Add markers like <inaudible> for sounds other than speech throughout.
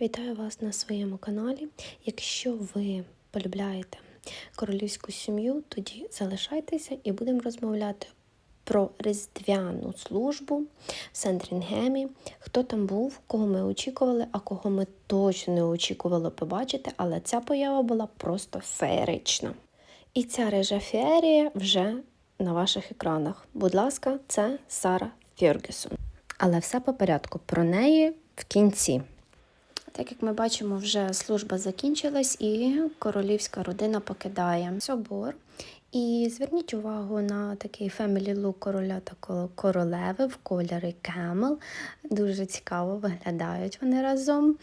Вітаю вас на своєму каналі. Якщо ви полюбляєте королівську сім'ю, тоді залишайтеся і будемо розмовляти про різдвяну службу в Сендрінгемі. Хто там був, кого ми очікували, а кого ми точно не очікували побачити, але ця поява була просто феєрична. І ця режа феерія вже на ваших екранах. Будь ласка, це Сара Фергюсон. Але все по порядку. Про неї в кінці. Так як ми бачимо, вже служба закінчилась і королівська родина покидає собор. І зверніть увагу на такий family look короля та королеви в кольорі Camel. Дуже цікаво виглядають вони разом.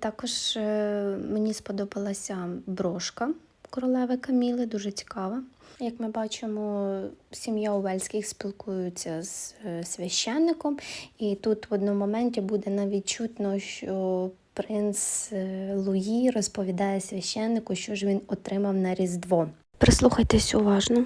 Також е, мені сподобалася брошка королеви Каміли, дуже цікава. Як ми бачимо, сім'я Увельських спілкуються з е, священником, і тут в одному моменті буде навіть чутно, що принц е, Луї розповідає священнику, що ж він отримав на Різдво. Прислухайтесь уважно.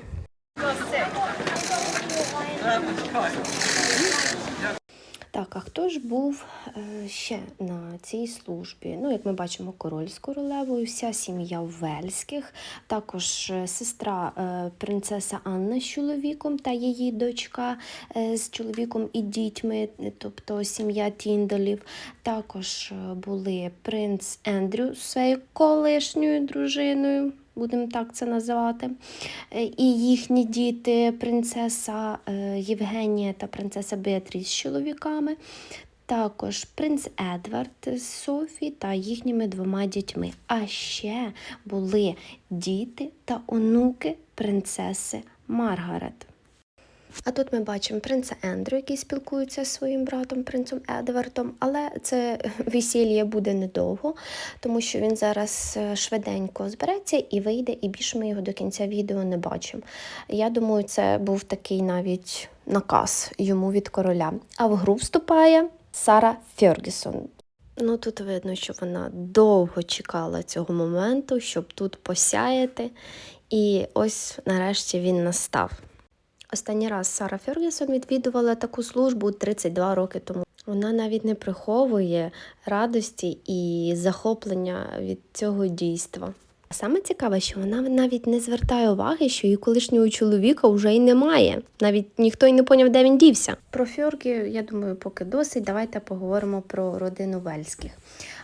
Так, а хто ж був е, ще на цій службі? Ну, як ми бачимо, король з королевою, вся сім'я Вельських, також е, сестра е, принцеса Анна з чоловіком та її дочка з чоловіком і дітьми, тобто сім'я Тіндалів. Також були принц Ендрю з своєю колишньою дружиною. Будемо так це називати. Е, І їхні діти, принцеса е, Євгенія та принцеса Беатріс з чоловіками. Також принц Едвард з Софі та їхніми двома дітьми. А ще були діти та онуки принцеси Маргарет. А тут ми бачимо принца Ендрю, який спілкується зі своїм братом, принцем Едвардом, але це <laughs> весілля буде недовго, тому що він зараз е, швиденько збереться і вийде, і більше ми його до кінця відео не бачимо. Я думаю, це був такий навіть наказ йому від короля. А в гру вступає Сара Фергюсон. Ну, тут видно, що вона довго чекала цього моменту, щоб тут посяяти. І ось нарешті він настав. Останній раз Сара Фергюсон відвідувала таку службу 32 роки тому. Вона навіть не приховує радості і захоплення від цього дійства. Саме цікаве, що вона навіть не звертає уваги, що її колишнього чоловіка вже й немає. Навіть ніхто й не поняв, де він дівся. Про Фьоргі, я думаю, поки досить. Давайте поговоримо про родину Вельських.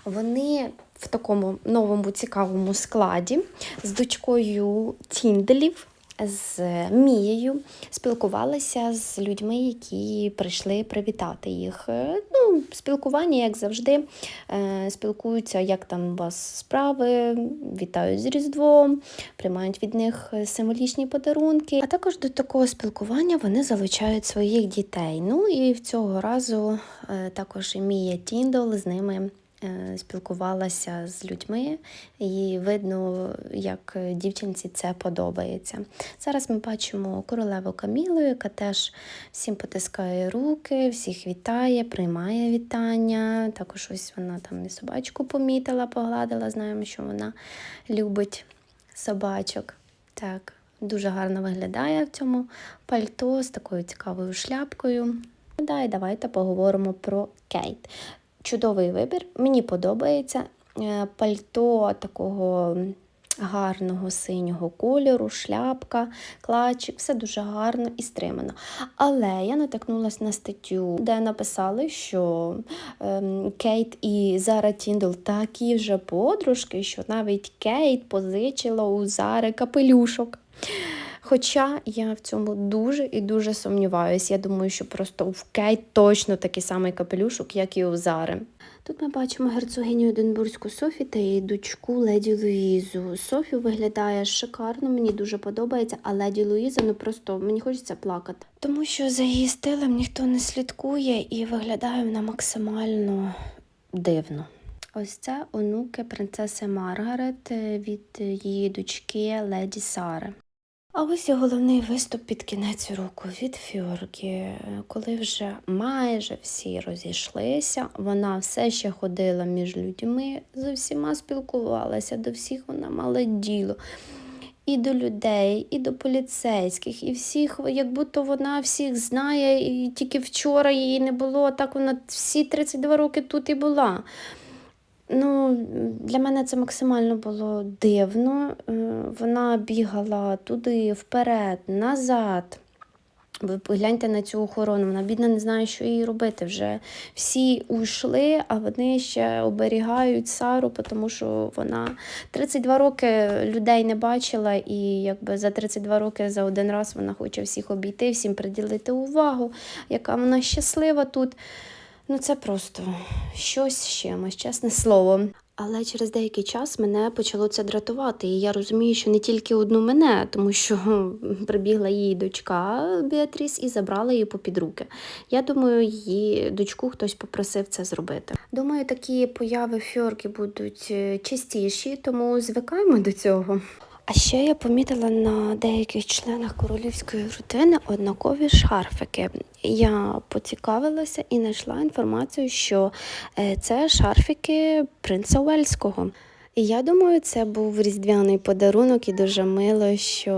Вони в такому новому цікавому складі з дочкою Тінделів з Мією спілкувалася з людьми, які прийшли привітати їх. Е, Ну, спілкування, як завжди, е, спілкуються, як там у вас справи, вітають з Різдвом, приймають від них символічні подарунки. А також до такого спілкування вони залучають своїх дітей. Ну і в цього разу е, також і Мія Тіндол з ними е, спілкувалася з людьми, і видно, як дівчинці це подобається. Зараз ми бачимо королеву Камілу, яка теж всім потискає руки, всіх вітає, приймає вітання. Також ось вона там і собачку помітила, погладила. Знаємо, що вона любить собачок. Так, дуже гарно виглядає в цьому пальто з такою цікавою шляпкою. Да, і давайте поговоримо про Кейт. Чудовий вибір, мені подобається. Е, Пальто такого гарного синього кольору, шляпка, клатчик, все дуже гарно і стримано. Але я натикнулася на статтю, де написали, що ем, Кейт і Зара Тіндл такі вже подружки, що навіть Кейт позичила у Зари капелюшок. Хоча я в цьому дуже і дуже сумніваюся. Я думаю, що просто в Кейт точно такий самий капелюшок, як і у Зари. Тут ми бачимо герцогиню Единбурзьку Софі та її дочку Леді Луїзу. Софі виглядає шикарно, мені дуже подобається, а Леді Луїза ну просто мені хочеться плакати. Тому що за її стилем ніхто не слідкує і виглядає вона максимально дивно. Ось це онуки принцеси Маргарет е, від її дочки Леді Сари. А ось і головний виступ під кінець року від Фьоргі. Коли вже майже всі розійшлися, вона все ще ходила між людьми, з усіма спілкувалася, до всіх вона мала діло. І до людей, і до поліцейських, і всіх, як будто вона всіх знає, і тільки вчора її не було, так вона всі 32 роки тут і була. Ну, для мене це максимально було дивно. Е, Вона бігала туди, вперед, назад. Ви погляньте на цю охорону, вона бідна не знає, що їй робити. Вже всі уйшли, а вони ще оберігають Сару, тому що вона 32 роки людей не бачила, і якби за 32 роки за один раз вона хоче всіх обійти, всім приділити увагу, яка вона щаслива тут. Ну, це просто щось з чимось, чесне слово. Але через деякий час мене почало це дратувати. І я розумію, що не тільки одну мене, тому що прибігла її дочка Біатріс і забрала її попід руки. Я думаю, її дочку хтось попросив це зробити. Думаю, такі появи фьорки будуть е, частіші, тому звикаємо до цього. А ще я помітила на деяких членах королівської родини однакові шарфики. Я поцікавилася і знайшла інформацію, що е, це шарфики принца Уельського. І я думаю, це був різдвяний подарунок, і дуже мило, що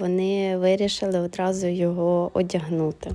вони вирішили одразу його одягнути.